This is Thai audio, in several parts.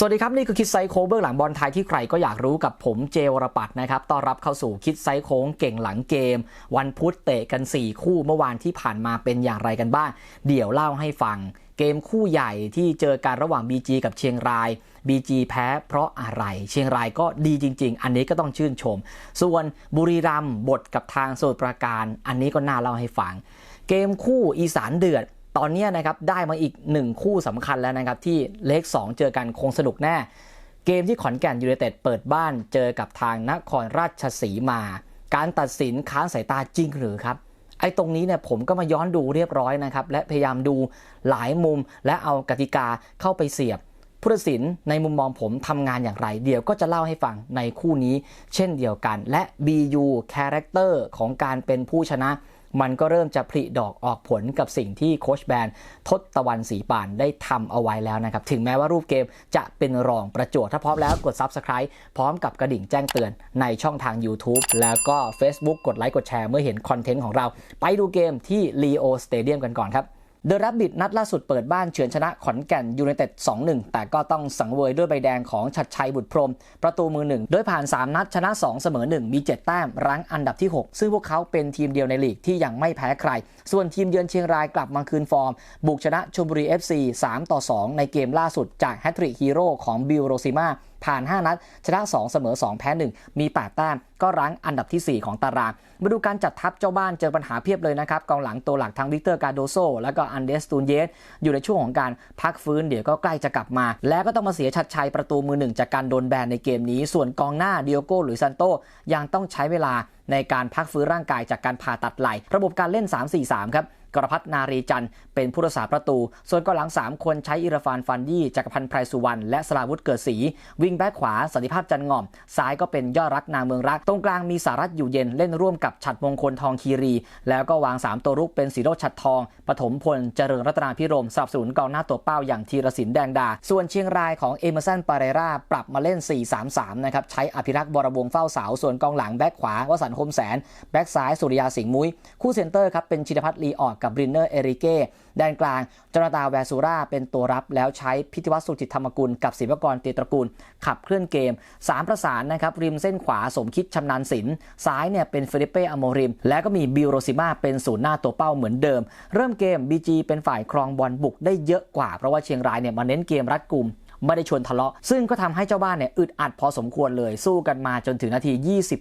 สวัสดีครับ นี่คือคิดไซโค้งเบื้องหลังบอลไทยที่ใครก็อยากรู้กับผมเจวรปัตนะครับต้อนรับเข้าสู่คิดไซโค้งเก่งหลังเกม วันพุธเตะกัน 4 คู่เมื่อวานที่ผ่านมาเป็นอย่างไรกันบ้าง เดี๋ยวเล่าให้ฟัง เกมคู่ใหญ่ที่เจอกันระหว่าง BG กับเชียงราย BG แพ้เพราะอะไร เชียงรายก็ดีจริง ๆ อันนี้ก็ต้องชื่นชม ส่วนบุรีรัมย์บทกับทางสมุทรปราการ อันนี้ก็น่าเล่าให้ฟัง เกมคู่อีสานเดือด ตอนนี้นะครับได้มาอีกหนึ่งคู่สำคัญแล้วนะครับ ที่เลข 2 เจอกันคงสนุกแน่ เกมที่ขอนแก่นยูไนเต็ดเปิดบ้านเจอกับทางนครราชสีมา การตัดสินค้านสายตาจริงหรือครับ ไอ้ตรงนี้เนี่ยผมก็มาย้อนดูเรียบร้อยนะครับ และพยายามดูหลายมุมและเอากติกาเข้าไปเสียบผู้ตัดสินในมุมมองผมทำงานอย่างไร เดี๋ยวก็จะเล่าให้ฟังในคู่นี้เช่นเดียวกัน และ BU คาแรคเตอร์ของการเป็นผู้ชนะ มันก็เริ่มจะผลิดอกออกผลกับสิ่งที่โคชแบนทศตะวันสีปานได้ทำเอาไว้แล้วนะครับ ถึงแม้ว่ารูปเกมจะเป็นรองประจวบถ้าพร้อมแล้วกด Subscribe พร้อมกับกระดิ่งแจ้งเตือนในช่องทาง YouTube แล้วก็ Facebook กดไลค์กดแชร์เมื่อเห็นคอนเทนต์ของเรา ไปดูเกมที่ Leo Stadium กันก่อนครับ เดอะรับบิดนัดล่าสุดเปิดบ้านเฉือนชนะขอนแก่นยูไนเต็ด 2-1 แต่ก็ต้องสังเวยด้วยใบแดงของชัดชัยบุตรพรหมประตูมือหนึ่งโดยผ่าน 3 นัดชนะ 2 เสมอ 1 มี 7 แต้ม รั้งอันดับที่ 6 ซึ่งพวกเขาเป็นทีมเดียวในลีกที่ยังไม่แพ้ใคร ส่วนทีมเยือนเชียงรายกลับมาคืนฟอร์ม บุกชนะชลบุรี FC 3ต่อ2ในเกมล่าสุดจากแฮตทริกฮีโร่ของบิลโรซิมาผ่าน 5 นัด ชนะ 2 เสมอ 2 แพ้ 1 มี 8 แต้ม ก็รั้งอันดับที่ 4 ของตาราง มาดูการจัดทัพเจ้าบ้านเจอปัญหาเพียบเลยนะครับ กองหลังตัวหลักทั้งวิกเตอร์กาโดโซ แล้วก็อันเดสตูนเยส อยู่ในช่วงของการพักฟื้นเดี๋ยวก็ใกล้จะกลับมา แล้วก็ต้องมาเสียชัดชัยประตูมือหนึ่งจากการโดนแบนในเกมนี้ ส่วนกองหน้าดิโอโก้หรือซันโตยังต้องใช้เวลาในการพักฟื้นร่างกายจากการผ่าตัดไหล่ระบบการเล่น 3-4-3 ครับ กรพัฒนารีจันทร์เป็นผู้รักษาประตู ส่วนกองหลัง 3 คนใช้อิราฟานฟันยี่จักรพันธ์ไพรสุวรรณและสลาวุธเกิดศรีวิ่งแบ็คขวาสันติภาพจันงอม ซ้ายก็เป็นยอดรักนางเมืองรัก ตรงกลางมีสารัตอยู่เย็นเล่นร่วมกับฉัดมงคลทองคีรี แล้วก็วาง 3 ตัวรุกเป็นสีโรจน์ฉัดทองปฐมพลเจริญรัตนาพิรมสนับสนุนกองหน้าตัวเป้าอย่างธีรศิลปแดงดา ส่วนเชียงรายของเอเมอร์สันปาเรราปรับมาเล่น 4-3-3 นะครับใช้อภิรักษ์บรวงเฝ้าเสาส่วนกองหลังแบ็คขวาวสันต์คมแสนแบ็คซ้ายสุริยาสิงห์มุ้ยคู่เซนเตอร์ครับเป็นชินพัฒน์ลีออดกับบรินเนอร์เอริเก้แดนกลางจนาตาแวซูราเป็นตัวรับแล้วใช้พิธีวัตรสุจิตธรรมกุลกับศิวกรเตตระกูล ขับเคลื่อนเกม 3 ประสานนะครับ ริมเส้นขวาสมคิดชำนาญศิลป์ซ้ายเนี่ยเป็นฟิลิปเป้อโมริม แล้วก็มีบิลโรซิมาเป็นศูนย์หน้าตัวเป้าเหมือนเดิม เริ่มเกม BG เป็นฝ่ายครองบอลบุกได้เยอะกว่าเพราะว่าเชียงรายเนี่ยมาเน้นเกมรัดกลุ่ม ไม่ได้ชวนทะเลาะ ซึ่งก็ทำให้เจ้าบ้านเนี่ยอึดอัดพอสมควรเลยสู้กันมาจนถึงนาที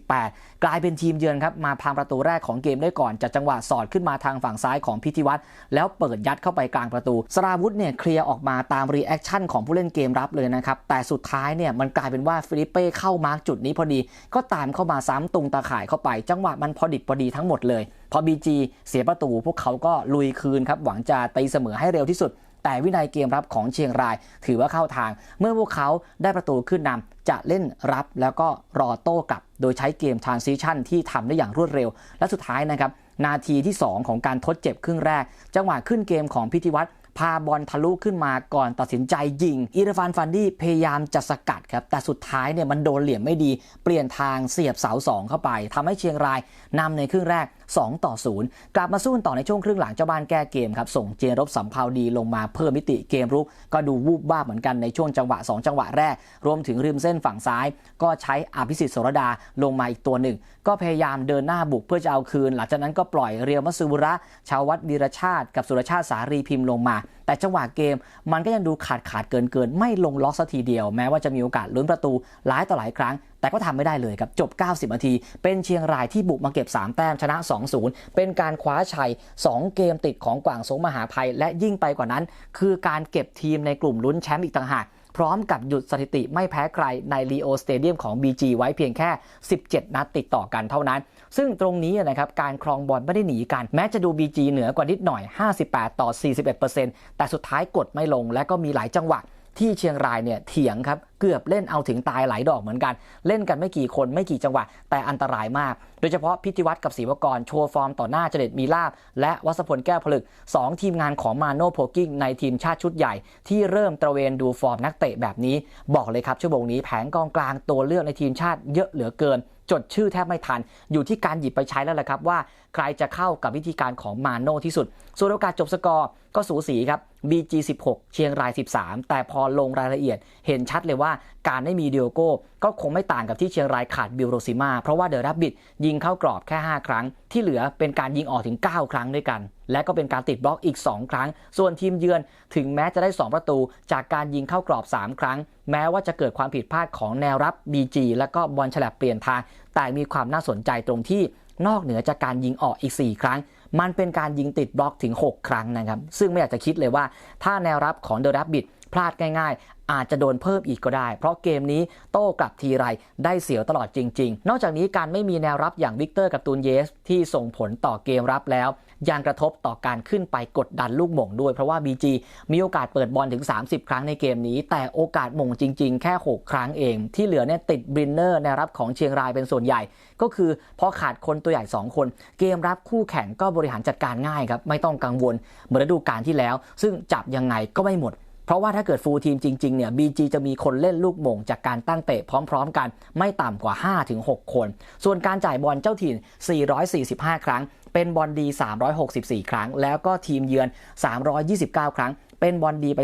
28 กลายเป็นทีมเยือนครับมาพังประตูแรกของเกมได้ก่อนจากจังหวะสอดขึ้นมาทางฝั่งซ้ายของพิธีวัตรแล้วเปิดยัดเข้าไปกลางประตูสราวุธเนี่ยเคลียร์ออกมาตามรีแอคชั่นของผู้เล่นเกมรับเลยนะครับแต่สุดท้ายเนี่ยมันกลายเป็นว่าฟิลิปเป้เข้ามาร์กจุดนี้พอดี ก็ตามเข้ามาซ้ำตุงตาข่ายเข้าไป จังหวะมันพอดิบพอดีทั้งหมดเลย พอ BG เสียประตูพวกเขาก็ลุยคืนครับหวังจะตีเสมอให้เร็วที่สุด แต่วินัยเกมรับของเชียงราย ถือว่าเข้าทาง เมื่อพวกเขาได้ประตูขึ้นนำจะเล่นรับแล้วก็รอโต้กลับ โดยใช้เกม transition ที่ทำได้อย่างรวดเร็ว และสุดท้ายนะครับนาทีที่ 2 ของการทดเจ็บครึ่งแรก จังหวะขึ้นเกมของพิธีวัตรพาบอลทะลุขึ้นมาก่อนตัดสินใจยิง อิรฟานฟันดี้พยายามจะสกัดครับ แต่สุดท้ายเนี่ยมันโดนเหลี่ยมไม่ดี เปลี่ยนทางเสียบเสาสองเข้าไปทำให้เชียงรายนำในครึ่งแรก 2 ต่อ 0 กลับมาสู้ต่อในช่วงครึ่งหลังเจ้าบ้านแก้เกมครับ ส่งเจรบสัมภาวดีลงมาเพิ่มมิติเกมรุก ก็ดูวูบบ้าบเหมือนกันในช่วงจังหวะ 2 จังหวะแรก รวมถึงริมเส้นฝั่งซ้าย ก็ใช้อภิสิทธิ์สรดาลงมาอีกตัวหนึ่ง ก็พยายามเดินหน้าบุกเพื่อจะเอาคืน หลังจากนั้นก็ปล่อยเรียวมัสบุระชาววัดวีรชาติ กับสุรชาติสารีพิมพ์ลงมา แต่จังหวะเกมมันก็ยังดูขาดขาดเกินเกินไม่ลงล็อกสักทีเดียว แม้ว่าจะมีโอกาสลุ้นประตูหลายต่อหลายครั้ง แต่ก็ทำไม่ได้เลยครับ จบ 90 นาที เป็นเชียงรายที่บุกมาเก็บ 3 แต้มชนะ 2-0 เป็นการคว้าชัย 2 เกมติดของกวางสงมหาภัย และยิ่งไปกว่านั้น คือการเก็บทีมในกลุ่มลุ้นแชมป์อีกต่างหาก พร้อมกับหยุดสถิติไม่แพ้ใครในลีโอสเตเดียมของ BG ไว้เพียงแค่ 17 นัดติดต่อกันเท่านั้น ซึ่งตรงนี้นะครับการครองบอลไม่ได้หนีกัน แม้จะดู BG เหนือกว่านิดหน่อย 58 ต่อ 41%แต่สุดท้ายกดไม่ลงและก็มีหลายจังหวะ ที่เชียงรายเนี่ยเถียงครับเกือบเล่นเอาถึงตายหลายดอกเหมือนกัน เล่นกันไม่กี่คนไม่กี่จังหวะแต่อันตรายมาก โดยเฉพาะพิธีวัตรกับศรีวกรโชว์ฟอร์มต่อหน้าเจเด็ดมีลาบ และวัสพลแก้วผลึก 2 ทีมงานของมาโนโพกิ้งในทีมชาติชุดใหญ่ ที่เริ่มตระเวนดูฟอร์มนักเตะแบบนี้ บอกเลยครับชั่วโมงนี้แผงกองกลางตัวเลือกในทีมชาติเยอะเหลือเกินจดชื่อแทบไม่ทัน อยู่ที่การหยิบไปใช้แล้วแหละครับว่า ใครจะเข้ากับวิธีการของมาโน่ที่สุด ส่วนโอกาสจบสกอร์ก็สูสีครับ BG 16 เชียงราย 13 แต่พอลงรายละเอียดเห็นชัดเลยว่าการไม่มีเดียโก้ก็คงไม่ต่างกับที่เชียงรายขาดบิลโรซิมา เพราะว่าเดอะรับบิดยิงเข้ากรอบแค่ 5 ครั้ง ที่เหลือเป็นการยิงออกถึง 9 ครั้งด้วยกัน และก็เป็นการติดบล็อกอีก 2 ครั้ง ส่วนทีมเยือนถึงแม้จะได้ 2 ประตู จากการยิงเข้ากรอบ 3 ครั้ง แม้ว่าจะเกิดความผิดพลาดของแนวรับ BG และก็บอลฉลับเปลี่ยนทาง แต่มีความน่าสนใจตรงที่นอกเหนือจากการยิงออกอีก 4 ครั้ง มันเป็นการยิงติดบล็อกถึง 6 ครั้งนะครับ ซึ่งไม่อยากจะคิดเลยว่าถ้าแนวรับของเดอะรับบิด พลาดง่าย ๆ อาจจะโดนเพิ่มอีกก็ได้ เพราะเกมนี้โต้กลับทีไรได้เสียวตลอดจริง ๆ นอกจากนี้การไม่มีแนวรับอย่างวิกเตอร์กับตูนเยส ที่ส่งผลต่อเกมรับแล้วยังกระทบต่อการขึ้นไปกดดันลูกหม่งด้วย เพราะว่า BG มีโอกาสเปิดบอลถึง 30 ครั้งในเกมนี้ แต่โอกาสหม่งจริง ๆ แค่ 6 ครั้งเอง ที่เหลือเนี่ยติดบรินเนอร์แนวรับของเชียงรายเป็นส่วนใหญ่ ก็คือพอขาดคนตัวใหญ่ 2 คน เกมรับคู่แข่งก็บริหารจัดการง่ายครับ ไม่ต้องกังวลเหมือนฤดูกาลที่แล้ว ซึ่งจับยังไงก็ไม่หมด เพราะว่าถ้าเกิดฟูลทีมจริงๆเนี่ย BG จะมีคนเล่นลูกหม่งจากการตั้งเตะพร้อมๆกัน ไม่ต่ำกว่า 5-6 คน ส่วนการจ่ายบอลเจ้าถิ่น 445 ครั้ง เป็นบอลดี 364 ครั้ง แล้วก็ทีมเยือน 329 ครั้งเป็นบอลดีไป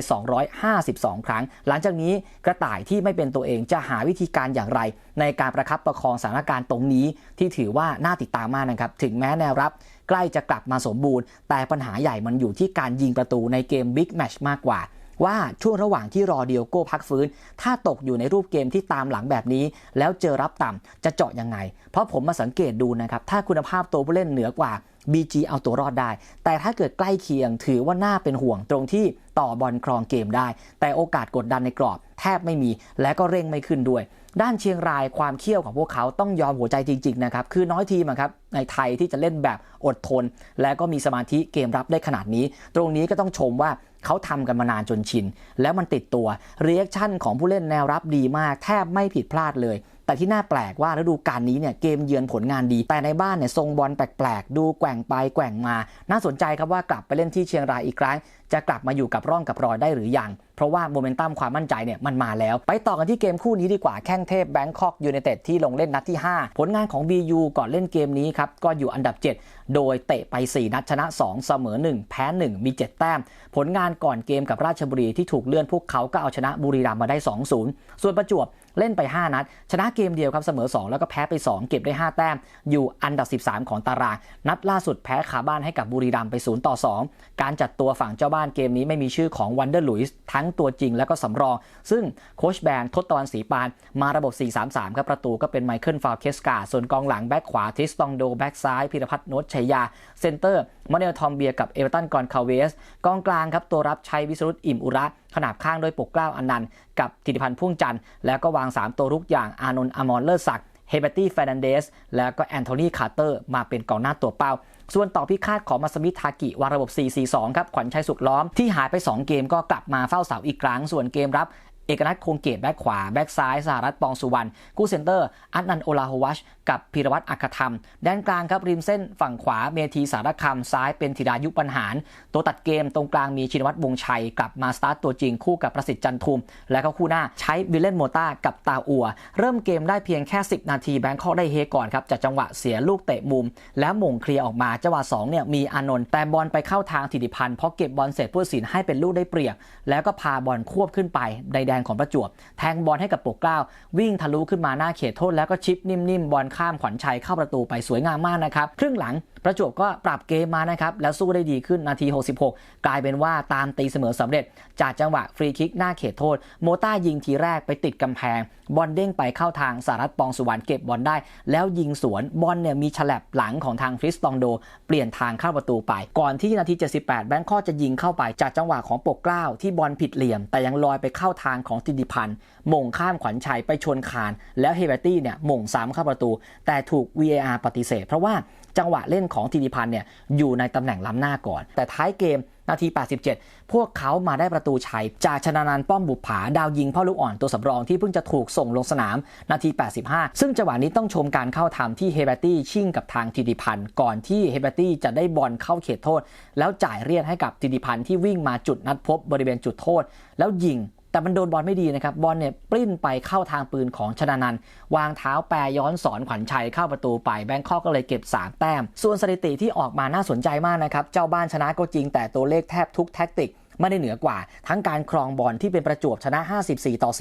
252 ครั้ง หลังจากนี้กระต่ายที่ไม่เป็นตัวเองจะหาวิธีการอย่างไร ในการประคับประคองสถานการณ์ตรงนี้ที่ถือว่าน่าติดตามมากนะครับ ถึงแม้แนวรับใกล้จะกลับมาสมบูรณ์ แต่ปัญหาใหญ่มันอยู่ที่การยิงประตูในเกมบิ๊กแมชมากกว่า ว่าช่วงระหว่างที่รอเดียโก้พักฟื้น ถ้าตกอยู่ในรูปเกมที่ตามหลังแบบนี้ แล้วเจอรับต่ำจะเจาะยังไง เพราะผมมาสังเกตดูนะครับ ถ้าคุณภาพตัวผู้เล่นเหนือกว่า BG เอาตัวรอดได้ แต่ถ้าเกิดใกล้เคียงถือว่าน่าเป็นห่วงตรงที่ต่อบอลครองเกมได้ แต่โอกาสกดดันในกรอบ แทบไม่มี และก็เร่งไม่ขึ้นด้วย ด้านเชียงรายความเขี้ยวของพวกเขาต้องยอมหัวใจจริงๆนะครับคือน้อยทีมครับในไทยที่จะเล่นแบบอดทน และก็มีสมาธิเกมรับได้ขนาดนี้ ตรงนี้ก็ต้องชมว่า เขาทำกันมานานจนชิน แล้วมันติดตัวเรีแอคชั่นของผู้เล่นแนวรับดีมาก แทบไม่ผิดพลาดเลย แต่ที่น่าแปลกว่าฤดูกาลนี้เนี่ยเกมเยือนผลงานดี แต่ในบ้านเนี่ยทรงบอลแปลกๆ ดูแกว่งไปแกว่งมา น่าสนใจครับว่ากลับไปเล่นที่เชียงรายอีกครั้ง จะกลับมาอยู่กับร่องกับรอยได้หรือยัง เพราะว่าโมเมนตัมความมั่นใจเนี่ยมันมาแล้ว ไปต่อกันที่เกมคู่นี้ดีกว่าแข้งเทพแบงคอกยูไนเต็ดที่ลงเล่นนัดที่ 5 ผลงานของ BU ก่อนเล่นเกมนี้ครับก็อยู่อันดับ 7 โดยเตะไป 4 นัดชนะ 2 เสมอ 1 แพ้ 1 มี 7 แต้ม ผลงานก่อนเกมกับราชบุรีที่ถูกเลื่อนพวกเขาก็เอาชนะบุรีรัมย์มาได้ 2-0 ส่วนประจวบเล่นไป 5 นัด ชนะเกมเดียวครับเสมอ 2 แล้วก็แพ้ไป 2 เก็บได้ 5 แต้ม อยู่อันดับ 13 ของตาราง นัดล่าสุดแพ้ขาบ้านให้กับบุรีรัมย์ไป 0 ต่อ 2 การจัดตัวฝั่งเจ้าบ้านเกมนี้ไม่มีชื่อของวันเดอร์ลุยส์ทั้งตัวจริงและก็สำรอง ซึ่งโคชแบนทศตวรรณศรีปาน มาระบบ 4-3-3 ครับประตูก็เป็นไมเคิลฟาวเคสกา ส่วนกองหลังแบ็คขวาทิสตองโดแบ็คซ้ายพิรพัฒน์โนชชัยยา เซนเตอร์มาเนลทอมเบียกับเอเวอร์ตันกอนคาเวส กองกลางครับตัวรับใช้วิสรุตอิ่มอุระขนาบข้างโดยปกเกล้าอนันต์กับธิติพันธ์พ่วงจันทร์แล้วก็วาง 3 ตัวรุกอย่างอานนท์อมรเลิศศักดิ์เฮเบตี้เฟรนันเดสแล้วก็แอนโทนีคาร์เตอร์มาเป็นกองหน้าตัวเป้า ส่วนต่อพิฆาตของมาสมิทากิวางระบบ 4-4-2 ครับ ขวัญชัยสุขล้อมที่หายไป 2 เกมก็กลับมาเฝ้าเสาอีกครั้ง ส่วนเกมรับ เอกนัทคงเกตแบ็คขวา แบ็คซ้ายสหรัฐปองสุวรรณกู้เซนเตอร์ อัตนันโอลาโฮวัชกับพิรวัตรอัคธรรม แดนกลางครับริมเส้นฝั่งขวาเมธีสารคำซ้ายเป็นธิดายุปัญหาร ตัวตัดเกมตรงกลางมีชินวัตรวงชัย กลับมาสตาร์ตตัวจริงคู่กับประสิทธิ์จันทุม และก็คู่หน้าใช้วิลเลนโมต้ากับตาอัว เริ่มเกมได้เพียงแค่ 10 นาทีแบงคอกได้เฮก่อนครับจากจังหวะเสียลูกเตะมุม แล้วมงเคลียร์ออกมาจังหวะ2เนี่ยมีอานนท์แต่บอลไปเข้าทางธิติพันธ์เพราะเก็บบอลเสร็จผู้สินให้เป็นลูกได้เปรียบ แล้วก็พาบอลควบขึ้นไปในแดนของประจวบ แทงบอลให้กับปกเกล้า วิ่งทะลุขึ้นมาหน้าเขตโทษแล้วก็ชิปนิ่มๆบอลข้ามขวัญชัยเข้าประตูไปสวยงามมากนะครับ ครึ่งหลัง ประจวบก็ปรับเกมมานะครับแล้วสู้ได้ดีขึ้นนาที 66 กลายเป็นว่าตามตีเสมอสำเร็จ จากจังหวะฟรีคิกหน้าเขตโทษ โมต้ายิงทีแรกไปติดกำแพง บอลเด้งไปเข้าทางสารัตปองสุวรรณเก็บบอลได้ แล้วยิงสวนบอลเนี่ยมีฉลับหลังของทางฟริสตองโด เปลี่ยนทางเข้าประตูไปก่อนที่นาที 78 แบงคอกจะยิงเข้าไปจากจังหวะของปกเกล้าที่บอลผิดเหลี่ยม แต่ยังลอยไปเข้าทางของติดิพันธ์มงข้ามขวัญชัยไปชนคาน แล้วเฮเบรตี้เนี่ยมงซ้ำเข้าประตู แต่ถูก VAR ปฏิเสธ เพราะว่า จังหวะเล่นของติดิพันธ์เนี่ยอยู่ในตำแหน่งล้ำหน้าก่อน แต่ท้ายเกมนาที 87 พวกเขามาได้ประตูชัย จากชนะนันป้อมบุปผาดาวยิงพ่อลูกอ่อนตัวสำรองที่เพิ่งจะถูกส่งลงสนาม นาที 85 ซึ่งจังหวะนี้ต้องชมการเข้าทำที่เฮเบตี้ชิ่งกับทางทิติพันธ์ก่อนที่เฮเบตี้จะได้บอลเข้าเขตโทษ แล้วจ่ายเรียนให้กับทิติพันธ์ที่วิ่งมาจุดนัดพบบริเวณจุดโทษ แล้วยิง แต่มันโดนบอลไม่ดีนะครับ บอลเนี่ยปลิ้นไปเข้าทางปืนของชนานันวางเท้าแปรย้อนสอนขวัญชัยเข้าประตูไปแบงคอกก็เลยเก็บ 3 แต้ม ส่วนสถิติที่ออกมาน่าสนใจมากนะครับ เจ้าบ้านชนะก็จริงแต่ตัวเลขแทบทุกแท็กติก ไม่ได้เหนือกว่า ทั้งการครองบอลที่เป็นประจวบชนะ 54 ต่อ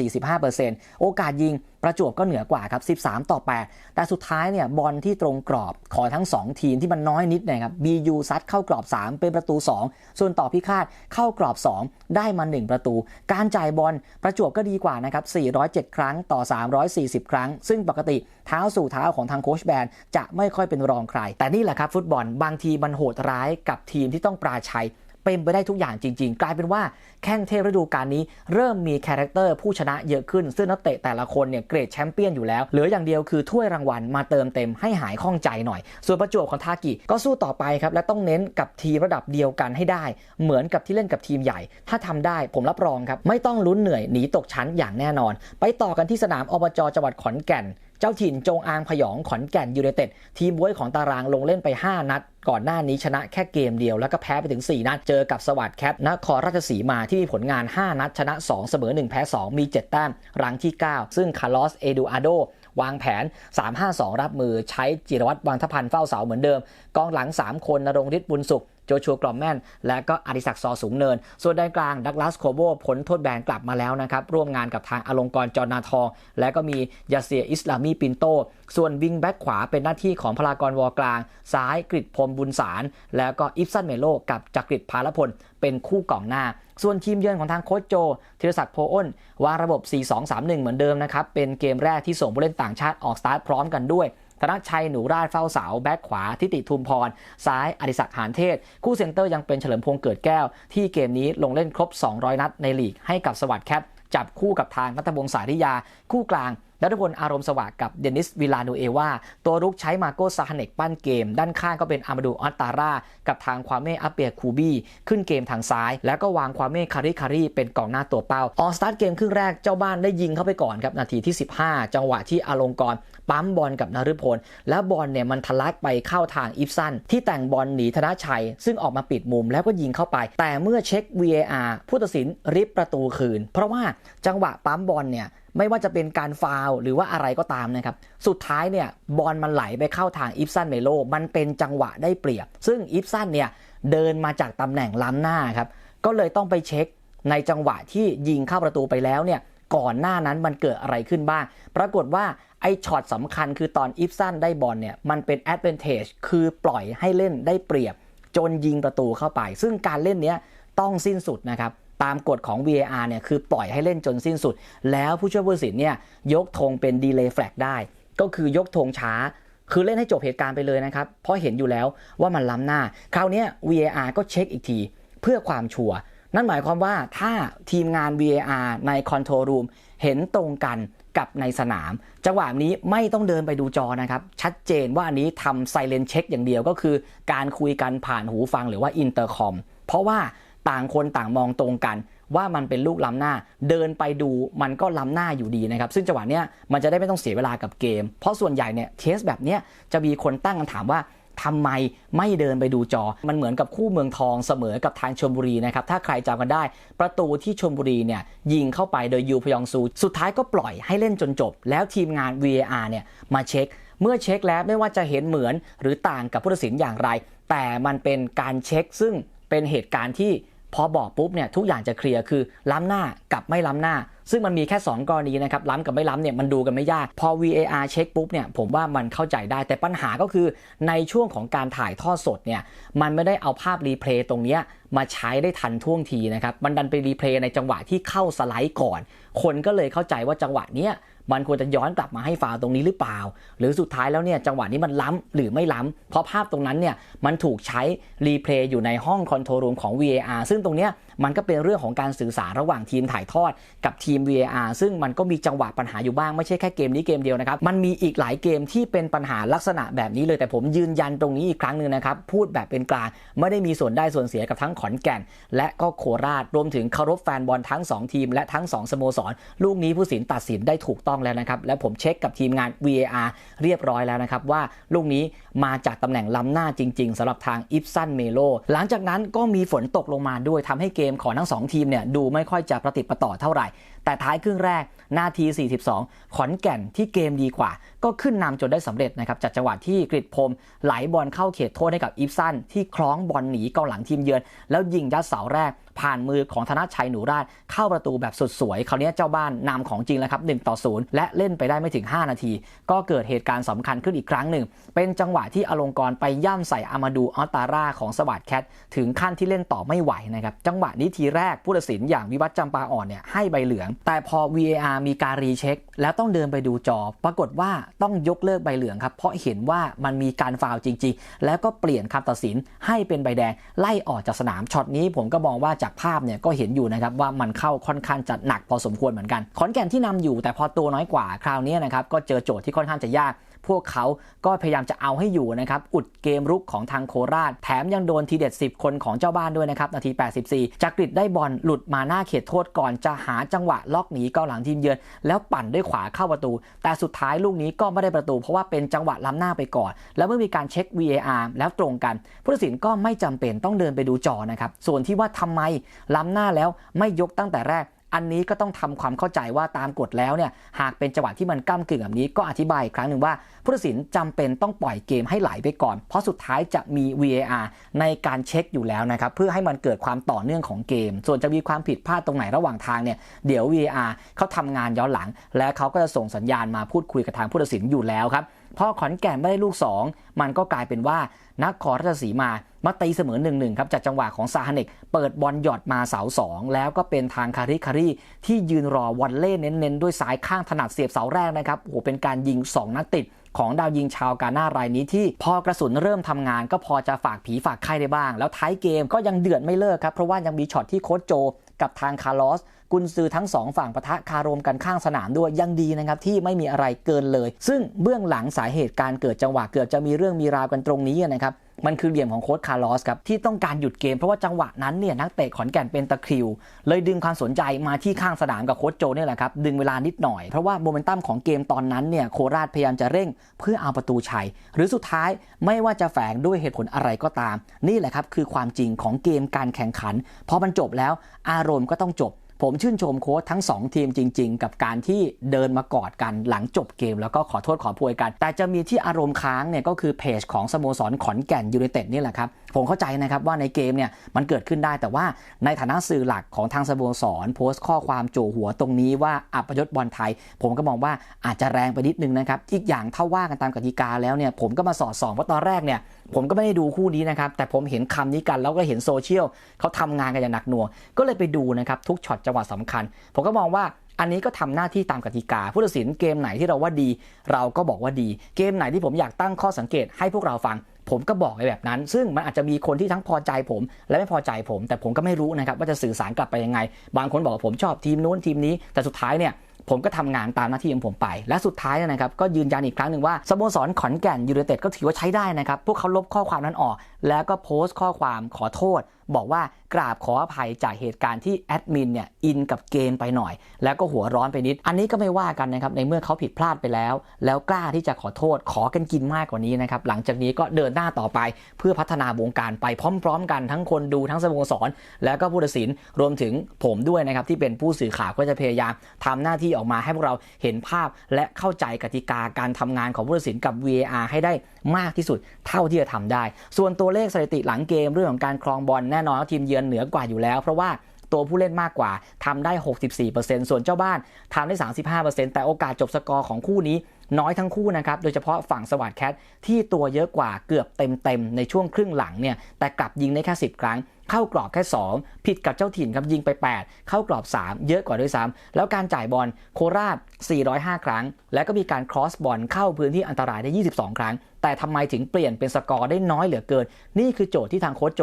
45%โอกาสยิงประจวบก็เหนือกว่าครับ 13 ต่อ 8 แต่สุดท้ายเนี่ยบอลที่ตรงกรอบของทั้ง 2 ทีมที่มันน้อยนิดนะครับ BU ซัดเข้ากรอบ 3 เป็นประตู 2 ส่วนต่อพิฆาตเข้ากรอบ 2 ได้มา 1 ประตู การจ่ายบอลประจวบก็ดีกว่านะครับ407 ครั้งต่อ 340 ครั้ง ซึ่งปกติเท้าสู่เท้าของทางโคชแบนจะไม่ค่อยเป็นรองใคร แต่นี่แหละครับฟุตบอลบางทีมันโหดร้ายกับทีมที่ต้องปราชัย เป็นไปได้ทุกอย่างจริง ๆ กลายเป็นว่าแข้งเทพฤดูกาลนี้ เริ่มมีคาแรคเตอร์ผู้ชนะเยอะขึ้น ซึ่งนักเตะแต่ละคนเนี่ยเกรดแชมเปี้ยนอยู่แล้วเหลืออย่างเดียวคือถ้วยรางวัลมาเติมเต็มให้หายข้องใจหน่อย ส่วนประจวบของทากิก็สู้ต่อไปครับและต้องเน้นกับทีมระดับเดียวกันให้ได้ เหมือนกับที่เล่นกับทีมใหญ่ ถ้าทำได้ผมรับรองครับไม่ต้องลุ้นเหนื่อยหนีตกชั้นอย่างแน่นอน ไปต่อกันที่สนามอบจจังหวัดขอนแก่น เจ้าถิ่นจงอางพยองขอนแก่นยูไนเต็ดทีมบวยของตารางลงเล่นไป 5 นัด ก่อนหน้านี้ชนะแค่เกมเดียว แล้วก็แพ้ไปถึง 4 นัด เจอกับสวัสด์แคทนครราชสีมาที่มีผลงาน 5 นัด ชนะ 2 เสมอ 1 แพ้ 2 มี 7 แต้มรังที่ 9 ซึ่งคาร์ลอสเอดูอาโดวางแผน 3-5-2 รับมือใช้จิรวัตรวางทพันธ์เฝ้าเสาเหมือนเดิม กองหลัง 3 คนนรงฤทธิ์บุญสุข จชัวกรอมแมนและก็อดิศักดิ์ซอสูงเนิน ส่วนด้านกลางดักลาสโคโบผลโทษแบนกลับมาแล้วนะครับร่วมงานกับทางอลงกร์จอนาทอง และก็มียาเซียอิสลามีปินโต ส่วนวิงแบ็กขวาเป็นหน้าที่ของพลากรวอกลาง ซ้ายกริดพรมบุญสาร แล้วก็อิฟซันเมโลกับจักริดพาลพลเป็นคู่กองหน้า ส่วนทีมเยือนของทางโค้ชโจธีรศักดิ์โพอ้นวางระบบ 4-2-3-1 เหมือนเดิมนะครับ เป็นเกมแรกที่ส่งผู้เล่นต่างชาติออกสตาร์ทพร้อมกันด้วย ธนชัยหนูราชเฝ้าเสาแบ็คขวาทิติทุมพร ซ้ายอดิศักดิ์หานเทศ คู่เซนเตอร์ยังเป็นเฉลิมพงษ์เกิดแก้ว ที่เกมนี้ลงเล่นครบ 200 นัดในลีกให้กับสวัสด์แคทจับคู่กับทางนัทบงศ์สาริยาคู่กลาง นัทพลอารมณ์สวัสดิ์กับเดนิสวิลาโนเอวาตัวรุกใช้มาโกซาฮเนกปั้นเกม ด้านข้างก็เป็นอามาดูออตตาร่ากับทางความเม่อัปเปียคูบี้ขึ้นเกมทางซ้าย แล้วก็วางความเม่คาริคารีเป็นกองหน้าตัวเป้าออสตาร์ทเกมครึ่งแรกเจ้าบ้านได้ยิงเข้าไปก่อนครับนาทีที่ 15 จังหวะที่อลงกรณ์ปั๊มบอลกับนฤพล แล้วบอลเนี่ยมันทะลักไปเข้าทางอิฟซันที่แต่งบอลหนีธนชัย ซึ่งออกมาปิดมุมแล้วก็ยิงเข้าไป แต่เมื่อเช็ค VAR ผู้ตัดสินริบประตูคืน เพราะว่าจังหวะปั๊มบอลเนี่ย ไม่ว่าจะเป็นการฟาวหรือว่าอะไรก็ตามนะครับ สุดท้ายเนี่ยบอลมันไหลไปเข้าทางอิฟซันเมโล มันเป็นจังหวะได้เปรียบ ซึ่งอิฟซันเนี่ยเดินมาจากตำแหน่งล้ำหน้าครับ ก็เลยต้องไปเช็คในจังหวะที่ยิงเข้าประตูไปแล้วเนี่ยก่อนหน้านั้นมันเกิดอะไรขึ้นบ้าง ปรากฏว่าไอ้ช็อตสำคัญคือตอนอิฟซันได้บอลเนี่ยมันเป็นแอดเวนเทจคือปล่อยให้เล่นได้เปรียบ จนยิงประตูเข้าไป ซึ่งการเล่นเนี้ยต้องสิ้นสุดนะครับ ตามกฎของ VAR เนี่ยคือปล่อยให้เล่นจนสิ้นสุด แล้วผู้ช่วยผู้ตัดสินเนี่ยยกธงเป็นดีเลย์แฟลกได้ ก็คือยกธงช้า คือเล่นให้จบเหตุการณ์ไปเลยนะครับ เพราะเห็นอยู่แล้วว่ามันล้ำหน้า คราวนี้ VAR ก็เช็คอีกทีเพื่อความชัวร์นั่นหมายความว่าถ้าทีมงาน VAR ใน Control Room เห็นตรงกันกับในสนาม จังหวะนี้ไม่ต้องเดินไปดูจอนะครับ ชัดเจนว่าอันนี้ทำไซเลนเช็คอย่างเดียวก็คือ การคุยกันผ่านหูฟังหรือว่าอินเตอร์คอมเพราะว่า ต่างคนต่างมองตรงกัน ว่ามันเป็นลูกล้ำหน้า เดินไปดูมันก็ล้ำหน้าอยู่ดีนะครับ ซึ่งจังหวะเนี้ยมันจะได้ไม่ต้องเสียเวลากับเกม เพราะส่วนใหญ่เนี่ยเคสแบบเนี้ยจะมีคนตั้งคำถามว่าทำไมไม่เดินไปดูจอ มันเหมือนกับคู่เมืองทองเสมอกับทางชลบุรีนะครับ ถ้าใครจำกันได้ ประตูที่ชลบุรีเนี่ยยิงเข้าไปโดยยูพยองซู สุดท้ายก็ปล่อยให้เล่นจนจบ แล้วทีมงาน VAR เนี่ยมาเช็ค เมื่อเช็คแล้วไม่ว่าจะเห็นเหมือนหรือต่างกับผู้ตัดสินอย่างไร แต่มันเป็นการเช็คซึ่งเป็นเหตุการณ์ที่ พอบอกปุ๊บเนี่ยทุกอย่างจะเคลียร์คือล้ำหน้ากับไม่ล้ำหน้า ซึ่งมันมีแค่ 2 กรณีนะครับล้ำกับไม่ล้ำเนี่ยมันดูกันไม่ยาก พอ VAR เช็คปุ๊บเนี่ยผมว่ามันเข้าใจได้ แต่ปัญหาก็คือในช่วงของการถ่ายทอดสดเนี่ยมันไม่ได้เอาภาพรีเพลย์ตรงเนี้ยมาใช้ได้ทันท่วงทีนะครับมันดันไปรีเพลย์ในจังหวะที่เข้าสไลด์ก่อน คนก็เลยเข้าใจว่าจังหวะเนี้ย มันควรจะย้อนกลับมาให้ฟาวตรงนี้หรือเปล่า หรือสุดท้ายแล้วเนี่ยจังหวะนี้มันล้ำหรือไม่ล้ำเพราะภาพตรงนั้นเนี่ยมันถูกใช้รีเพลย์อยู่ในห้องคอนโทรลรูมของ VAR ซึ่งตรงเนี้ย มันก็เป็นเรื่องของการสื่อสารระหว่างทีมถ่ายทอดกับทีม VAR ซึ่งมันก็มีจังหวะปัญหาอยู่บ้างไม่ใช่แค่เกมนี้เกมเดียวนะครับมันมีอีกหลายเกมที่เป็นปัญหาลักษณะแบบนี้เลยแต่ผมยืนยันตรงนี้อีกครั้งหนึ่งนะครับพูดแบบเป็นกลางไม่ได้มีส่วนได้ส่วนเสียกับทั้งขอนแก่น และก็โคราชรวมถึงเคารพแฟนบอลทั้ง 2 ทีม และทั้ง 2สโมสร ลูกนี้ผู้สินตัดสินได้ถูกต้องแล้วนะครับและผมเช็คกับทีมงาน VAR เรียบร้อยแล้วนะครับว่าลูกนี้มาจากตำแหน่งล้ำหน้าจริง ๆสำหรับทางอิฟซันเมโลหลังจากนั้นก็มีฝนตกลงมาด้วยทำให้เกมของทั้งสองทีมเนี่ยดูไม่ค่อยจะประติดประต่อเท่าไหร่ แต่ท้ายครึ่งแรกนาที 42 ขอนแก่นที่เกมดีกว่า ก็ขึ้นนำจนได้สำเร็จนะครับจากจังหวะที่กริดพรมไหลบอลเข้าเขตโทษให้กับอิฟซันที่คล้องบอลหนีกองหลังทีมเยือน แล้วยิงยัดเสาแรก ผ่านมือของธนชัยหนูราชเข้าประตูแบบสุดสวยคราวนี้เจ้าบ้านนำของจริงแล้วครับ1ต่อ0และเล่นไปได้ไม่ถึง 5 นาที ก็เกิดเหตุการณ์สำคัญขึ้นอีกครั้งหนึ่ง เป็นจังหวะที่อลงกรไปย่ำใส่อามาดูออตตาร่าของสวัสดแคทถึงขั้นที่เล่นต่อไม่ไหวนะครับจังหวะนี้ทีแรกผู้ตัดสินอย่างวิวัฒจำปาอ่อนเนี่ยให้ใบเหลือง แต่พอ VAR มีการรีเช็ค แล้วต้องเดินไปดูจอปรากฏว่าต้องยกเลิกใบเหลืองครับ เพราะเห็นว่ามันมีการฟาวจริง ๆ แล้วก็เปลี่ยนคำตัดสินให้เป็นใบแดงไล่ออกจากสนามช็อตนี้ผมก็มองว่าจากภาพเนี่ยก็เห็นอยู่นะครับว่ามันเข้าค่อนข้างจะหนักพอสมควรเหมือนกัน ขอนแก่นที่นำอยู่แต่พอตัวน้อยกว่าคราวนี้นะครับก็เจอโจทย์ที่ค่อนข้างจะยาก พวกเขาก็พยายามจะเอาให้อยู่นะครับ อุดเกมรุกของทางโคราช แถมยังโดนทีเด็ด 10 คนของเจ้าบ้านด้วยนะครับ นาที 84จากกริดได้บอลหลุดมาหน้าเขตโทษก่อนจะหาจังหวะล็อกหนีเกาหลังทีมเยือน แล้วปั่นด้วยขวาเข้าประตู แต่สุดท้ายลูกนี้ก็ไม่ได้ประตู เพราะว่าเป็นจังหวะล้ำหน้าไปก่อน แล้วเมื่อมีการเช็ค VAR แล้วตรงกันผู้ตัดสินก็ไม่จำเป็นต้องเดินไปดูจอนะครับส่วนที่ว่าทำไมล้ำหน้าแล้วไม่ยกตั้งแต่แรก อันนี้ก็ต้องทำความเข้าใจว่าตามกฎแล้วเนี่ยหากเป็นจังหวะที่มันก้ากึ่งแบบนี้ก็อธิบายอีกครั้งหนึ่งว่าผู้ตัดสินจำเป็นต้องปล่อยเกมให้ไหลไปก่อน เพราะสุดท้ายจะมี VAR ในการเช็คอยู่แล้วนะครับเพื่อให้มันเกิดความต่อเนื่องของเกม ส่วนจะมีความผิดพลาดตรงไหนระหว่างทางเนี่ยเดี๋ยว VAR เขาทำงานย้อนหลัง และเขาก็จะส่งสัญญาณมาพูดคุยกับทางผู้ตัดสินอยู่แล้วครับพอขอนแก่นไม่ได้ลูก 2 มันก็กลายเป็นว่านครราชสีมา มาตีเสมอ1นึครับจากจังหวะของซาฮาเนกเปิดบอลหยอดมาเสา2แล้วก็เป็นทางคาริคารีที่ยืนรอวันเล่เน้นๆ ด้วยซ้ายข้างถนัดเสียบเสาแรกนะครับโอ้โหเป็นการยิง 2 นัดติดของดาวยิงชาวกาหน้ารายนี้ที่พอกระสุนเริ่มทำงาน ก็พอจะฝากผีฝากไข้ได้บ้าง แล้วท้ายเกมก็ยังเดือดไม่เลิกครับเพราะว่ายังมีช็อตที่โค้ชโจ กับทางคาร์ลอส กุนซือทั้งสองฝั่งปะทะคารมกันข้างสนามด้วยยังดีนะครับที่ไม่มีอะไรเกินเลย ซึ่งเบื้องหลังสาเหตุการเกิดจังหวะเกือบจะมีเรื่องมีราวกันตรงนี้นะครับมันคือเหลี่ยมของโค้ชคาร์ลอสครับที่ต้องการหยุดเกมเพราะว่าจังหวะนั้นเนี่ยนักเตะขอนแก่นเป็นตะคริว เลยดึงความสนใจมาที่ข้างสนามกับโค้ชโจเนี่ยแหละครับดึงเวลานิดหน่อยเพราะว่าโมเมนตัมของเกมตอนนั้นเนี่ยโคราชพยายามจะเร่งเพื่อเอาประตูชัย หรือสุดท้ายไม่ว่าจะแฝงด้วยเหตุผลอะไรก็ตาม นี่แหละครับคือความจริงของเกมการแข่งขันพอมันจบแล้วอารมณ์ก็ต้องจบ ผมชื่นชมโค้ชทั้ง 2 ทีมจริง ๆ กับการที่เดินมากอดกันหลังจบเกม แล้วก็ขอโทษขอโพยกัน แต่จะมีที่อารมณ์ค้างเนี่ยก็คือเพจของสโมสรขอนแก่นยูไนเต็ดนี่แหละครับ ผมเข้าใจนะครับว่าในเกมเนี่ยมันเกิดขึ้นได้แต่ว่าในฐานะสื่อหลักของทางสโมสรโพสต์ข้อความโจหัวตรงนี้ว่าอัปยศบอลไทย ผมก็มองว่าอาจจะแรงไปนิดนึงนะครับอีกอย่างถ้าว่ากันตามกติกาแล้วเนี่ยผมก็มาสอดส่องเพราะตอนแรกเนี่ยผมก็ไม่ได้ดูคู่นี้นะครับแต่ผมเห็นคำนี้กันแล้วก็เห็นโซเชียลเขาทำงานกันอย่างหนักหน่วงก็เลยไปดูนะครับทุกช็อตจังหวะสำคัญ ผมก็มองว่าอันนี้ก็ทำหน้าที่ตามกติกา ผู้ตัดสินเกมไหนที่เราว่าดี เราก็บอกว่าดี เกมไหนที่ผมอยากตั้งข้อสังเกตให้พวกเราฟัง ผมก็บอกไปแบบนั้น ซึ่งมันอาจจะมีคนที่ทั้งพอใจผม และไม่พอใจผม แต่ผมก็ไม่รู้นะครับว่าจะสื่อสารกลับไปยังไง บางคนบอกว่าผมชอบทีมนู้นทีมนี้ แต่สุดท้ายเนี่ยผมก็ทำงานตามหน้าที่ของผมไป และสุดท้ายนะครับก็ยืนยันอีกครั้งหนึ่งว่าสโมสรขอนแก่นยูเนเต็ดก็ถือว่าใช้ได้นะครับ พวกเขาลบข้อความนั้นออก แล้วก็โพสต์ข้อความขอโทษบอกว่ากราบขออภัยจากเหตุการณ์ที่แอดมินเนี่ยอินกับเกมไปหน่อย แล้วก็หัวร้อนไปนิด อันนี้ก็ไม่ว่ากันนะครับในเมื่อเขาผิดพลาดไปแล้ว แล้วกล้าที่จะขอโทษขอกันกินมากกว่านี้นะครับหลังจากนี้ก็เดินหน้าต่อไปเพื่อพัฒนาวงการไปพร้อม ๆ กันทั้งคนดูทั้งสโมสร แล้วก็ผู้ตัดสินรวมถึงผมด้วยนะครับที่เป็นผู้สื่อข่าวก็จะพยายามทำหน้าที่ออกมาให้พวกเราเห็นภาพและเข้าใจกติกาการทำงานของผู้ตัดสินกับ VAR ให้ได้มากที่สุดเท่าที่จะทำได้ ส่วนตัวเลขสถิติหลังเกมเรื่องของการครองบอลแน่นอนว่าทีมเยือนเหนือกว่าอยู่แล้ว เพราะว่าตัวผู้เล่นมากกว่าทำได้ 64%ส่วนเจ้าบ้านทำได้ 35%แต่โอกาสจบสกอร์ของคู่นี้น้อยทั้งคู่นะครับ โดยเฉพาะฝั่งสวัสดแคทที่ตัวเยอะกว่าเกือบเต็มๆ ในช่วงครึ่งหลังเนี่ย แต่กลับยิงได้แค่ 10 ครั้ง เข้ากรอบแค่ 2 ผิดกับเจ้าถิ่นครับยิงไป 8 เข้ากรอบ 3 เยอะกว่าด้วยซ้ำแล้วการจ่ายบอลโคราช 405 ครั้ง แล้วก็มีการครอสบอลเข้าพื้นที่อันตรายได้ 22 ครั้ง แต่ทำไมถึงเปลี่ยนเป็นสกอร์ได้น้อยเหลือเกิน นี่คือโจทย์ที่ทางโค้ชโจ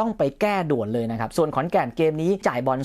ต้องไปแก้ด่วนเลยนะครับ ส่วนขอนแก่นเกมนี้จ่ายบอล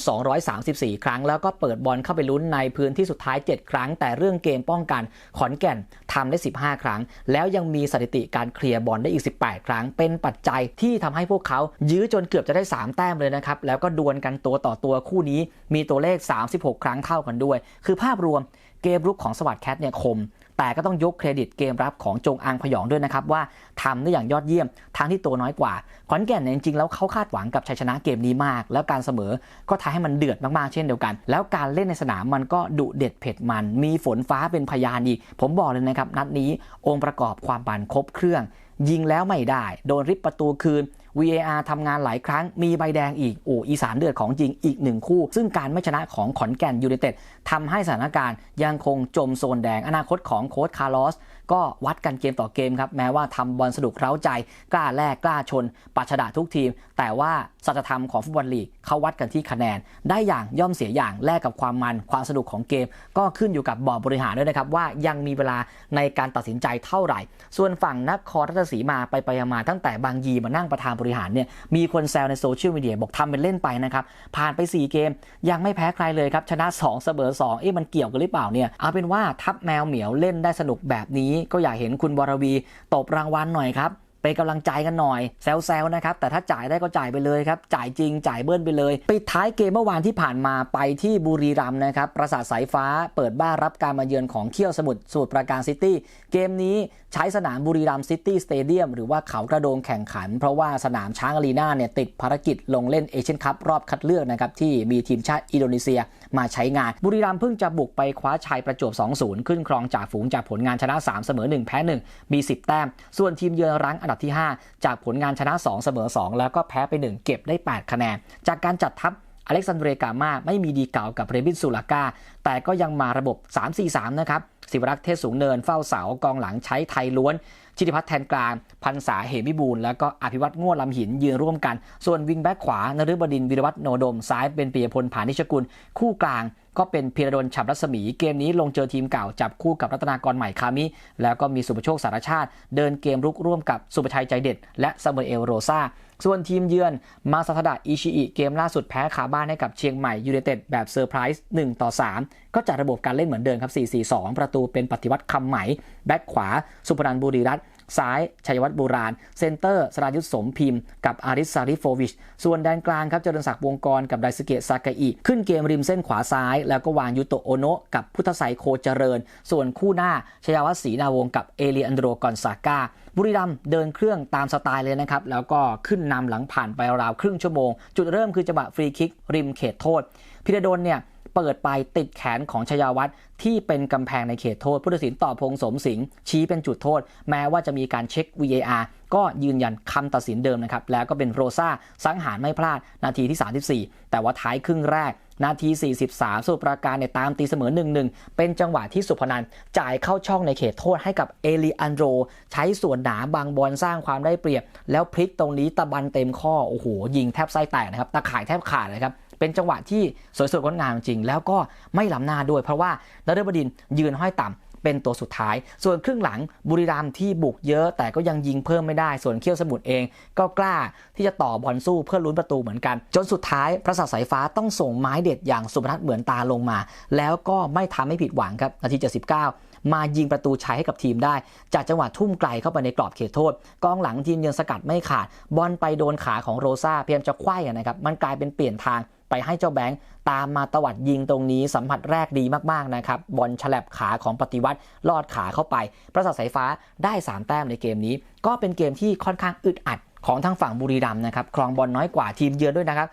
234 ครั้ง แล้วก็เปิดบอลเข้าไปลุ้นในพื้นที่สุดท้าย 7 ครั้ง แต่เรื่องเกมป้องกันขอนแก่นทำได้ 15 ครั้ง แล้วยังมีสถิติการเคลียร์บอลได้อีก 18 ครั้ง เป็นปัจจัยที่ทำให้พวกเขายื้อจนเกือบจะได้ 3 แต้มเลยนะครับ แล้วก็ดวลกันตัวต่อตัวคู่นี้ มีตัวเลข 36 ครั้งเท่ากันด้วย คือภาพรวมเกมรุกของสวัสดแคทเนี่ยคม แต่ก็ต้องยกเครดิตเกมรับของจงอังพยองด้วยนะครับว่าทำได้อย่างยอดเยี่ยมทั้งที่ตัวน้อยกว่าขอนแก่นเนี่ยจริงๆแล้วเขาคาดหวังกับชัยชนะเกมนี้มาก แล้วการเสมอก็ทำให้มันเดือดมากๆเช่นเดียวกัน แล้วการเล่นในสนามมันก็ดุเด็ดเผ็ดมัน มีฝนฟ้าเป็นพยานอีก ผมบอกเลยนะครับนัดนี้องค์ประกอบความบันครบเครื่อง ยิงแล้วไม่ได้ โดนริบประตูคืน VAR ทำงานหลายครั้งมีใบแดงอีกโอ้อีสานเดือดของจริงอีกหนึ่งคู่ ซึ่งการไม่ชนะของขอนแก่นยูไนเต็ดทำให้สถานการณ์ยังคงจมโซนแดงอนาคตของโค้ชคาร์ลอสก็วัดกันเกมต่อเกมครับ แม้ว่าทำบอลสนุกเร้าใจ กล้าแลกกล้าชน ปัชดาทุกทีม แต่ว่า สัจธรรมของฟุตบอลลีกเขาวัดกันที่คะแนน ได้อย่างย่อมเสียอย่างแลกกับความมันความสนุกของเกม ก็ขึ้นอยู่กับบอร์ดบริหารด้วยนะครับว่ายังมีเวลาในการตัดสินใจเท่าไหร่ ส่วนฝั่งนครราชสีมาไปไปมาตั้งแต่บางยีมานั่งประธานบริหารเนี่ยมีคนแซวในโซเชียลมีเดียบอกทำเป็นเล่นไปนะครับผ่านไป 4 เกม ยังไม่แพ้ใครเลยครับชนะ2เสมอ2เอ๊ะมันเกี่ยวกันหรือเปล่าเนี่ยเอาเป็นว่าทัพแมวเหมียวเล่นได้สนุกแบบนี้ ก็อยากเห็นคุณวรวีตบรางวัลหน่อยครับ เป็นกำลังใจกันหน่อยแซวๆนะครับแต่ถ้าจ่ายได้ก็จ่ายไปเลยครับจ่ายจริงจ่ายเบิ้ลไปเลยปิดท้ายเกมเมื่อวานที่ผ่านมาไปที่บุรีรัมย์นะครับประสาทสายฟ้าเปิดบ้านรับการมาเยือนของเขี้ยวสมุทรสมุทรปราการซิตี้เกมนี้ใช้สนามบุรีรัมย์ซิตี้สเตเดียมหรือว่าเขากระโดงแข่งขัน เพราะว่าสนามช้างอารีนาเนี่ยติดภารกิจลงเล่นเอเชียนคัพรอบคัดเลือกนะครับที่มีทีมชาติอินโดนีเซียมาใช้งาน บุรีรัมย์เพิ่งจะบุกไปคว้าชัยประจวบ 2-0 ขึ้นครองจากฝูงจากผลงานชนะ 3 เสมอ 1 แพ้ 1 มี 10 แต้ม ส่วนทีมเยือนรั้งอันดับที่ 5 จากผลงานชนะ 2 เสมอ 2 แล้วก็แพ้ไป 1 เก็บได้ 8 คะแนน จากการจัดทัพอเล็กซานเดรกามาไม่มีดีเก่ากับเรบินซูลากาแต่ก็ยังมาระบบ 3-4-3 นะครับศิวรักษ์เทศสูงเนินเฝ้าเสากองหลังใช้ไทยล้วน ชิติพัฒน์แทนกลาง พันษาเหมิบูลแล้วก็อภิวัตง่วลำหินยืนร่วมกัน ส่วนวิงแบ็กขวานฤบดินวิรวัตโนดม ซ้ายเป็นปียพลผานิชกุลคู่กลาง ก็เป็นพีระดลฉับรัศมี เกมนี้ลงเจอทีมเก่าจับคู่กับรัตนากรใหม่คามิ แล้วก็มีสุภโชคสารชาติ เดินเกมรุกร่วมกับสุภชัยใจเด็ด และซามูเอลโรซาส่วนทีมเยือนมาซาทดะอิชิอิเกมล่าสุดแพ้คาบ้านให้กับเชียงใหม่ยูไนเต็ดแบบเซอร์ไพรส์1ต่อ 3 ก็จัดระบบการเล่นเหมือนเดิมครับ 4-4-2 ประตูเป็นปฏิวัติคำไหม่ แบ็คขวา สุพนันบุรีรัตน์ ซ้ายชัยวัฒน์โบราณ เซนเตอร์สรายุทธสมพิมพ์ กับอาริสซาริโฟวิช ส่วนแดนกลางครับเจริญศักดิ์วงกรกับไดสเกะซากาอิขึ้นเกมริมเส้นขวาซ้าย แล้วก็วางยุโตโอโนะกับพุทธไสโคเจริญ ส่วนคู่หน้าชัยวัฒน์ศรีนาวงกับเอเลียอันโดรกอนซาก้าบุรีรัมเดินเครื่องตามสไตล์เลยนะครับ แล้วก็ขึ้นนำหลังผ่านไปราวครึ่งชั่วโมง จุดเริ่มคือจังหวะฟรีคิกริมเขตโทษพิรดลเนี่ย เปิดไปติดแขนของชยาวัฒน์ที่เป็นกำแพงในเขตโทษ ผู้ตัดสินต่อพงสมสิงห์ชี้เป็นจุดโทษ แม้ว่าจะมีการเช็ค VAR ก็ยืนยันคำตัดสินเดิมนะครับ แล้วก็เป็นโรซาสังหารไม่พลาดนาทีที่ 34 แต่ว่าท้ายครึ่งแรก นาที 43 สุปราการในตามตีเสมอ 1-1 เป็นจังหวะที่สุพนันจ่ายเข้าช่องในเขตโทษให้กับเอลิอันโดรใช้ส่วนหนาบางบอลสร้างความได้เปรียบ แล้วพลิกตรงนี้ตะบันเต็มข้อโอ้โหยิงแทบไส้แตกนะครับตะข่ายแทบขาดเลยครับ เป็นจังหวะที่สวยสดงดงามจริง แล้วก็ไม่ล้ำหน้าด้วย เพราะว่านฤบดินยืนห้อยต่ำเป็นตัวสุดท้าย ส่วนครึ่งหลังบุรีรัมย์ที่บุกเยอะ แต่ก็ยังยิงเพิ่มไม่ได้ ส่วนเขี้ยวสมุทรเอง ก็กล้าที่จะต่อบอลสู้เพื่อลุ้นประตูเหมือนกัน จนสุดท้ายประสาทสายฟ้าต้องส่งไม้เด็ดอย่างสุพนัทเหมือนตาลงมา แล้วก็ไม่ทำให้ผิดหวังครับนาที79มายิงประตูชัยให้กับทีมได้ จากจังหวะทุ่มไกลเข้าไปในกรอบเขตโทษ กองหลังทีมยังสกัดไม่ขาด บอลไปโดนขาของโรซาเพยายามจะคว้ายนะครับ มันกลายเป็นเปลี่ยนทาง ไปให้เจ้าแบงค์ตามมาตวัดยิงตรงนี้สัมผัสแรกดีมากๆนะครับบอลฉลับขาของปฏิวัติลอดขาเข้าไป ประสาทสายฟ้าได้ 3 แต้มในเกมนี้ ก็เป็นเกมที่ค่อนข้างอึดอัดของทางฝั่งบุรีรัมย์นะครับครองบอลน้อยกว่าทีมเยือนด้วยนะครับ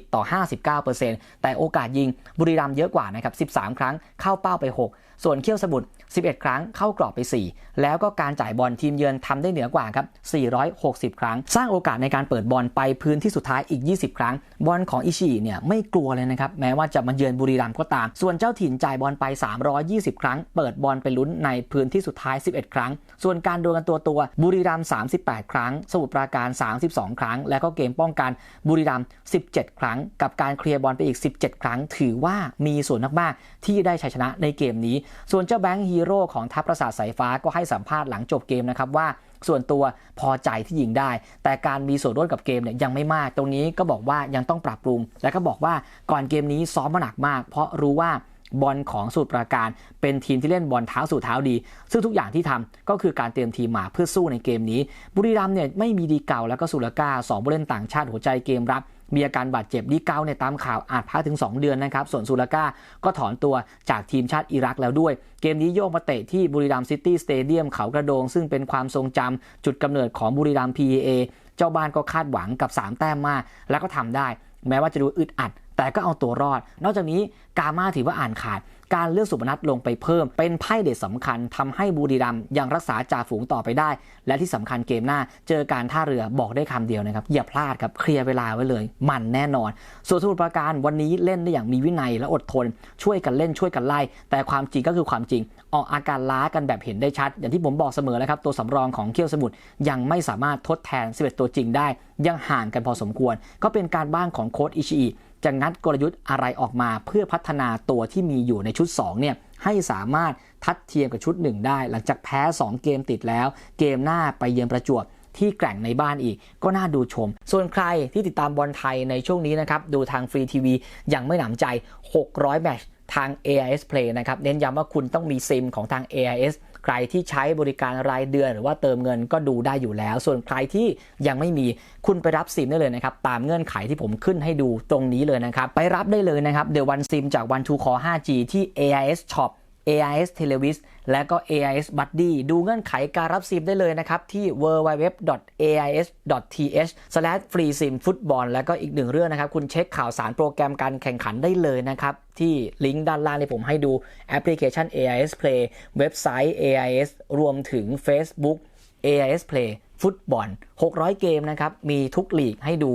40 ต่อ 59%แต่โอกาสยิงบุรีรัมย์เยอะกว่านะครับ 13 ครั้งเข้าเป้าไป 6 ส่วนเขี้ยวสมุทร11 ครั้งเข้ากรอบไป 4 แล้วก็การจ่ายบอลทีมเยือนทำได้เหนือกว่าครับ 460 ครั้ง สร้างโอกาสในการเปิดบอลไปพื้นที่สุดท้ายอีก 20 ครั้ง บอลของอิชิเนี่ยไม่กลัวเลยนะครับ แม้ว่าจะมาเยือนบุรีรัมย์ก็ตาม ส่วนเจ้าถิ่นจ่ายบอลไป 320 ครั้ง เปิดบอลไปลุ้นในพื้นที่สุดท้าย 11 ครั้ง ส่วนการดวลกันตัวตัวบุรีรัมย์38 ครั้ง สมุทรปราการ 32 ครั้ง แล้วก็เกมป้องกันบุรีรัมย์17 ครั้ง กับการเคลียร์บอลไปอีก 17 ครั้ง ถือว่ามีส่วนมากๆที่ได้ชัยชนะในเกมนี้ส่วนเจ้าแบงค์ฮีโร่ของทัพประสาทสายฟ้าก็ให้สัมภาษณ์หลังจบเกมนะครับว่าส่วนตัวพอใจที่ยิงได้ แต่การมีส่วนร่วมกับเกมเนี่ยยังไม่มาก ตรงนี้ก็บอกว่ายังต้องปรับปรุง และก็บอกว่าก่อนเกมนี้ซ้อมมาหนักมาก เพราะรู้ว่าบอลของสูตรประการ เป็นทีมที่เล่นบอลเท้าสู่เท้าดี ซึ่งทุกอย่างที่ทำก็คือการเตรียมทีมมาเพื่อสู้ในเกมนี้ บุรีรัมย์เนี่ยไม่มีดีเก่าแล้วก็สุรกาสองผู้เล่นต่างชาติหัวใจเกมรับ มีอาการบาดเจ็บดีเก้าในยตามข่าวอาจพักถึง 2 เดือนนะครับ ส่วนซูลาก้าก็ถอนตัวจากทีมชาติอิรักแล้วด้วย เกมนี้โยกมาเตะที่บุรีรัมย์ซิตี้สเตเดียมเขากระโดง ซึ่งเป็นความทรงจำจุดกำเนิดของบุรีรัมย์ PA เจ้าบ้านก็คาดหวังกับ 3 แต้มมาก แล้วก็ทำได้ แม้ว่าจะดูอึดอัด แต่ก็เอาตัวรอด นอกจากนี้กามาถือว่าอ่านขาด การเลือกสุพนัทลงไปเพิ่ม เป็นไพ่เด็ดสำคัญทำให้บุรีรัมยังรักษาจ่าฝูงต่อไปได้ และที่สำคัญเกมหน้า เจอการท่าเรือบอกได้คำเดียวนะครับ อย่าพลาดครับเคลียร์เวลาไว้เลย มันแน่นอน ส่วนสมุทรปราการวันนี้เล่นได้อย่างมีวินัยและอดทน ช่วยกันเล่นช่วยกันไล่ แต่ความจริงก็คือความจริง ออกอาการล้ากันแบบเห็นได้ชัด อย่างที่ผมบอกเสมอแล้วครับตัวสำรองของเคียวสมุทรยังไม่สามารถทดแทน11ตัวจริงได้ ยังห่างกันพอสมควร ก็เป็นการบ้านของโค้ชอิชิอิ จะงัดกลยุทธ์อะไรออกมาเพื่อพัฒนาตัวที่มีอยู่ในชุด2เนี่ยให้สามารถทัดเทียมกับชุด 1 ได้ หลังจากแพ้ 2 เกมติดแล้ว เกมหน้าไปเยือนประจวบที่แกร่งในบ้านอีก ก็น่าดูชม ส่วนใครที่ติดตามบอลไทยในช่วงนี้นะครับ ดูทางฟรีทีวียังไม่หนำใจ 600 แมตช์ทาง AIS Play นะครับ เน้นย้ำว่าคุณต้องมีซิมของทาง AIS ใครที่ใช้บริการรายเดือน หรือว่าเติมเงินก็ดูได้อยู่แล้ว ส่วนใครที่ยังไม่มีคุณไปรับซิมได้เลยนะครับ ตามเงื่อนไขที่ผมขึ้นให้ดูตรงนี้เลยนะครับ ไปรับได้เลยนะครับเดี๋ยววันซิมจากวันทูคอ 5G ที่ AIS Shop AIS Televis และก็ AIS Buddy ดูเงื่อนไขการรับซิมได้เลยนะครับ ที่ www.ais.th/free sim ฟุตบอลแล้วก็อีกหนึ่งเรื่องนะครับ คุณเช็คข่าวสารโปรแกรมการแข่งขันได้เลยนะครับที่ลิงก์ด้านล่างที่ผมให้ดูแอปพลิเคชัน AIS Play เว็บไซต์ AIS รวมถึง Facebook AIS Play ฟุตบอล 600 เกมนะครับ มีทุกลีกให้ดู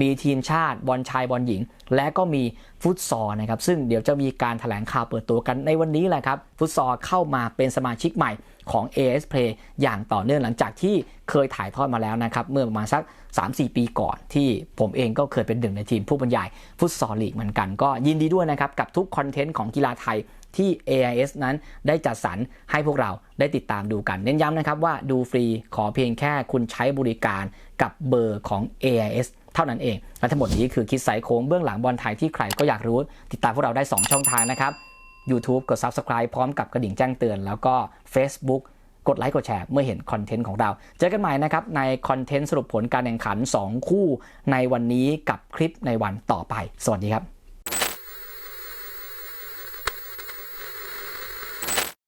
มีทีมชาติบอลชายบอลหญิง และก็มีฟุตซอลนะครับ ซึ่งเดี๋ยวจะมีการถแถลงข่าวเปิดตัวกันในวันนี้แหละครับ ฟุตซอลเข้ามาเป็นสมาชิกใหม่ของ AS Play อย่างต่อเนื่องหลังจากที่เคยถ่ายทอดมาแล้วนะครับ เมื่อประมาณสัก 3-4 ปีก่อนที่ผมเองก็เคยเป็นหนึ่งในทีมผู้บรรยายฟุตซอลลีกเหมือนกัน ก็ยินดีด้วยนะครับกับทุกคอนเทนต์ของกีฬาไทยที่ AIS นั้นได้จัดสรรให้พวกเราได้ติดตามดูกัน เน้นย้ำนะครับว่าดูฟรีขอเพียงแค่คุณใช้บริการกับเบอร์ของ AIS เท่านั้นเอง และทั้งหมดนี้คือคิดไซโค้งเบื้องหลังบอลไทยที่ใครก็อยากรู้ ติดตามพวกเราได้ 2 ช่องทางนะครับ YouTube กด Subscribe พร้อมกับกระดิ่งแจ้งเตือน แล้วก็ Facebook กดไลค์กดแชร์เมื่อเห็นคอนเทนต์ของเรา เจอกันใหม่นะครับ ในคอนเทนต์สรุปผลการแข่งขัน 2 คู่ในวันนี้กับคลิปในวันต่อไป สวัสดีครับ